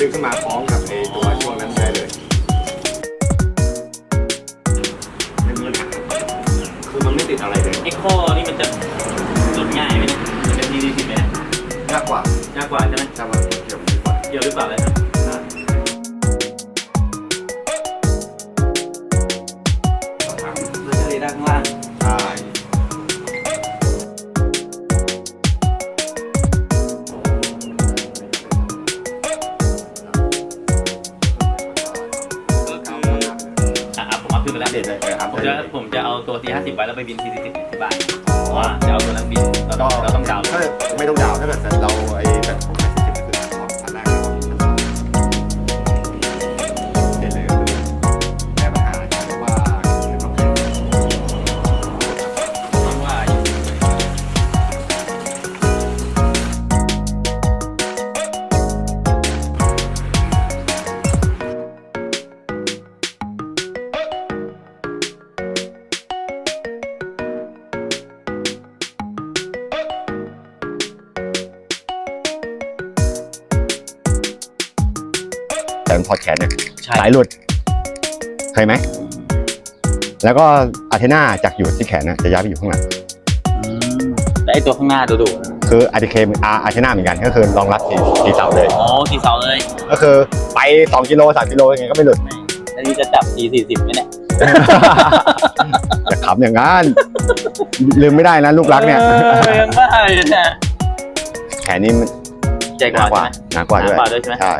ดึงขึ้นมาพร้อมกับไอตัวช่วงนั้นได้เลยคือมันไม่ติดอะไรเลยเอ็กโคนี่มันจะหลุดง่ายไหมเนี่ยมันจะดีดีไหมนี่ยากกว่า ยากกว่าใช่ไหมใช่ว่าเกี่ยวหรือเปล่าเดี่ยวหรือเปล่าเลยครับ อะครับผมเอาขึ้นไปแล้วเด็ดเลยเออครับผมจะผมจะเอาตัว T50 ไว้แล้วไปบิน T40 ที่บ้านเพราะว่าจะเอาตัวนั้นบินเราต้องเราต้องดาวน์ ถ้าไม่ต้องดาวน์ถ้าเกิดเราไอ้ แต่พอดแขนเนี่ยใช่ สายหลุดเคยไหมแล้วก็อาเทนาจากอยู่ที่แขนนะจะย้ายไปอยู่ข้างหลังอืมแต่ไอตัวข้างหน้าดูดูคืออาร์ติเคอาอาเทนาเหมือนกันก็คือรองรับสีสีเสาเลย อ๋อทีเสาเลยก็คือไป2กิโล3กิโลยังไงก็ไม่หลุดอันนี้จะจับ T40 ไหมเนี่ยอย่าขำอย่างนั้นลืมไม่ได้นะลูกรักเนี่ย ออยังบ้าเลยเนี่ยแขนนี้มันใจหกนาว่ากว่าใช่ไหมหนากว่าด้วยหนากว่าด้วยใช่ไหมใช่